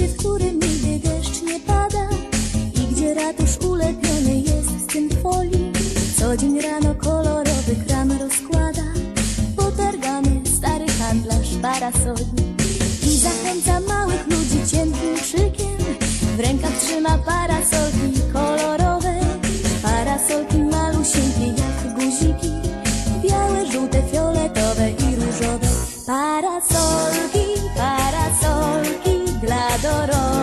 mieście, w którym nigdy deszcz nie pada i gdzie ratusz ulepiony jest z tym folii. Co dzień rano kolorowy kram rozkłada, potargany stary handlarz parasoli. I zachęca małych ludzi cienkim krzykiem, w rękach trzyma parasolki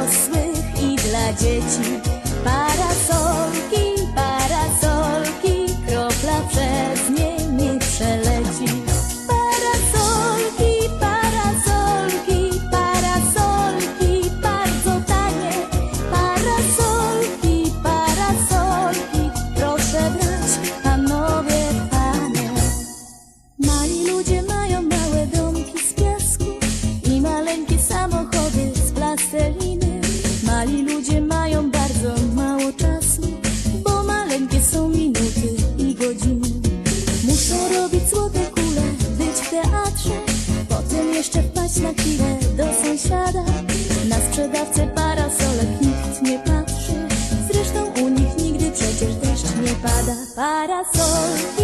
dorosłych i dla dzieci. Parasolki, parasolki Kropla przez nie nie przeleci. Parasolki, parasolki Parasolki bardzo tanie. Parasolki, parasolki Proszę brać, panowie, panie. Mali ludzie mają Parasolki,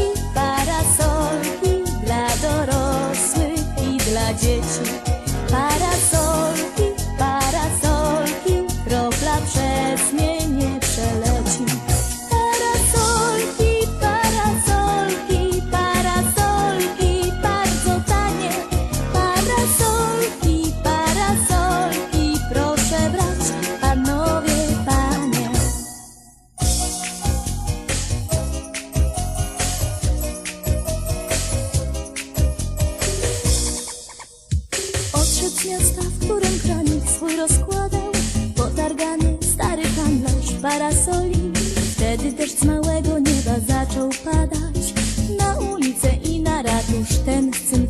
miasta, w którym kranik swój rozkładał Potargany stary handlarz parasoli. Wtedy deszcz z małego nieba zaczął padać Na ulicę i na ratusz ten syn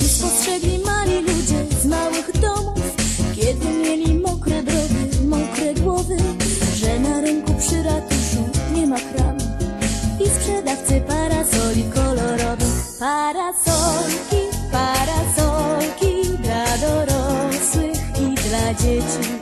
I spostrzegli mali ludzie z małych domów Kiedy mieli mokre brody, mokre głowy Że na rynku przy ratuszu nie ma kramu i sprzedawcy parasoli i dla